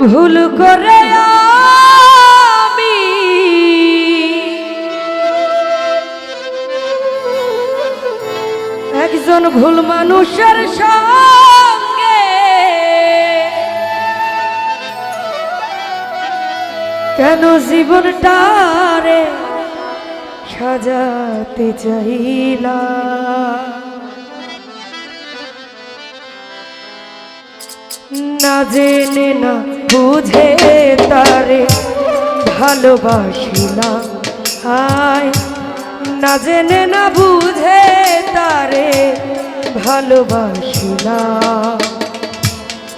ভুল করে আমি। একজন ভুল মানুষের সঙ্গে কেন জীবনটারে সাজাতে চাইলা না জেনে না বুঝে তারে ভালোবাসিলাম হায় না জেনে না বুঝে তারে ভালোবাসিলাম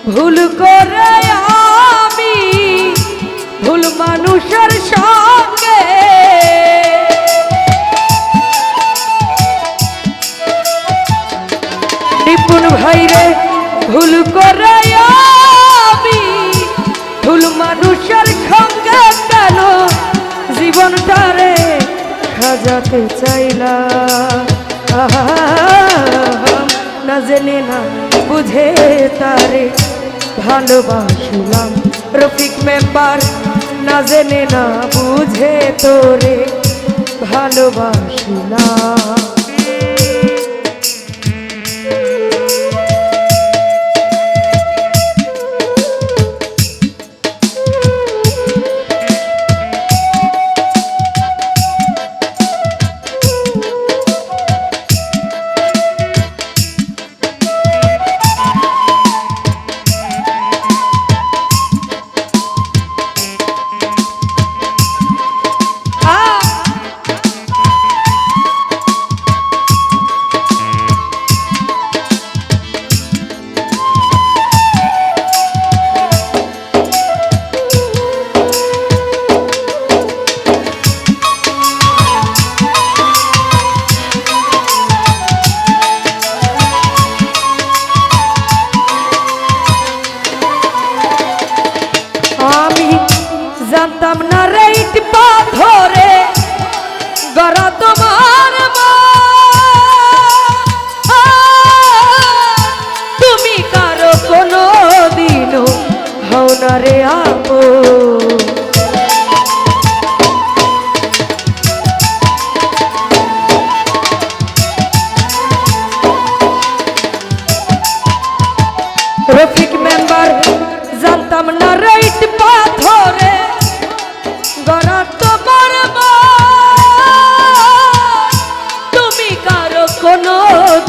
ভুল করে আমি ভুল মানুষের সঙ্গে। নিপুণ ভাইরে ভুল করে আমি। ভুল মানুষের সঙ্গে কেন জীবনটারে সাজাতে চাইলা না জেনে না বুঝে তারে ভালোবাসলাম। রফিক মেম্বার, না জেনে না বুঝে তোরে ভালোবাসলাম।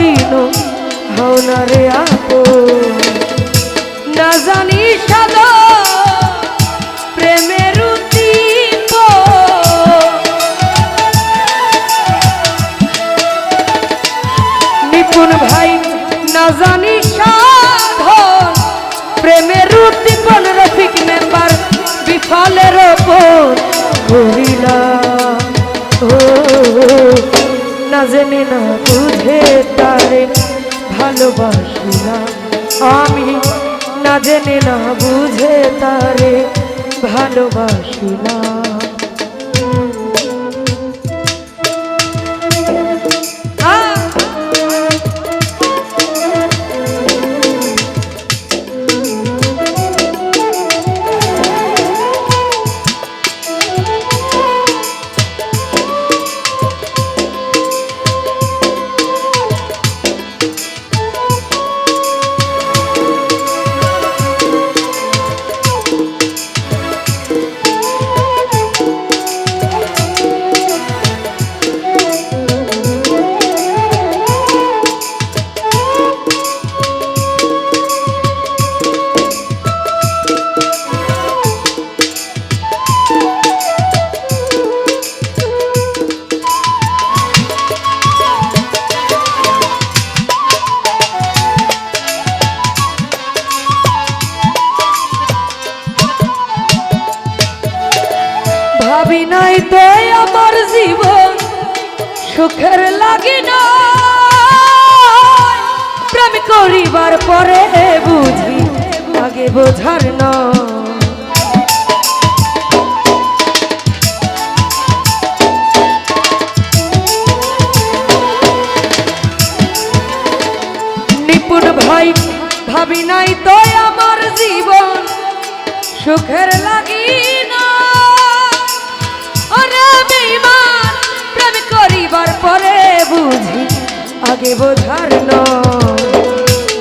দিনও হও না রে আপো না জানি সাদা প্রেমের নিপুণ ভাই, না জানি সাধন, প্রেমের উদ্দীপন রফিক মেম্বার বিফলের ওপর ঘুরিলা ও জেনে না বুঝে তারে ভালোবাসিলাম আমি না জেনে না বুঝে তারে ভালোবাসিলাম নাই তো আমার জীবন, সুখের লাগে না প্রেম করিবার পরে বুঝি আগে বোঝার না নিপুণ ভাই, ভাবি নাই তো আমার জীবন, সুখের লাগি পরে বুঝি আগে বোঝার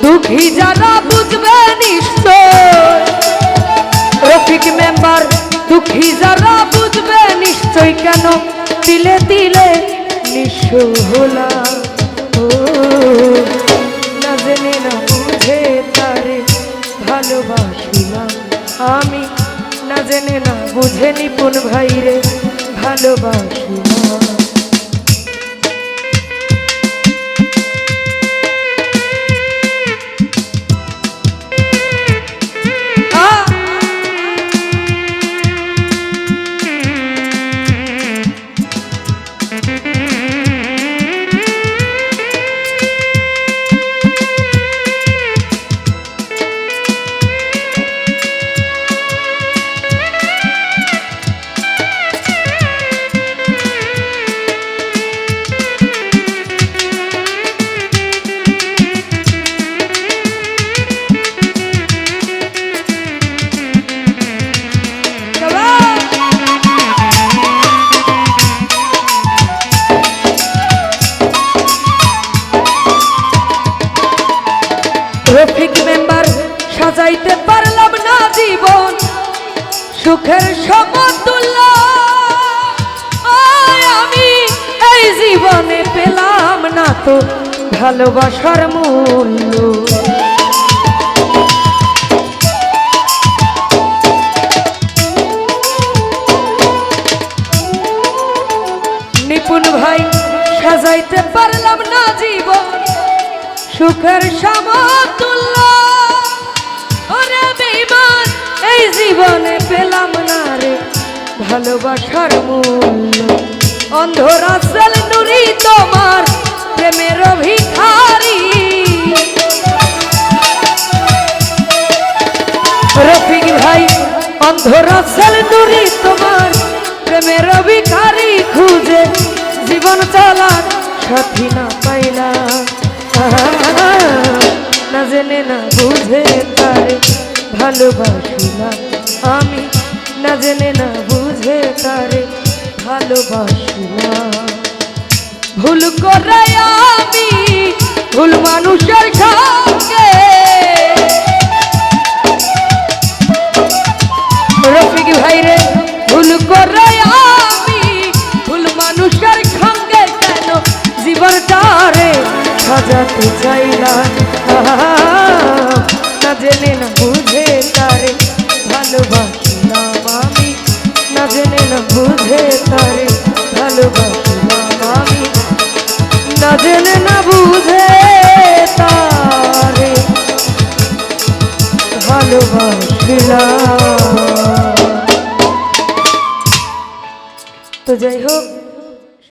দুঃখী যারা বুঝবে নিশ্চয়। রফিক মেম্বার, দুঃখী যারা বুঝবে নিশ্চয় কেন তিলে তিলে নিঃস্ব হলাম ও, না জেনে না বুঝে তারে ভালোবাসিলাম আমি। না জেনে না বুঝে নিপুণ ভাইরে ভালোবাসিলাম আ সুখের সমতুল্য আমি এই জীবনে পেলাম না তো ভালোবাসার মূল্য। নিপুণ ভাই, সাজাইতে পারলাম না জীবন। সুখের সমতুল্য জীবনে পেলাম না রে ভালোবাসার মূল্য। অন্ধ রাসেল নুরি তোমার প্রেমের ভিখারি রফিক ভাই অন্ধ রাসেল নুরি তোমার প্রেমের ভিখারি খুঁজে। জীবন চালার সাথী না পাইলাম না জেনে না বুঝে তারে ভালোবাসিলাম। আমি না জেনে না বুঝে তারে ভালোবাসিলাম। ভুল করে আমি, ভুল মানুষের সঙ্গে। রফিক ভাই রে, ভুল করে আমি, ভুল মানুষের সঙ্গে কেন সাজাতে চাইলাম?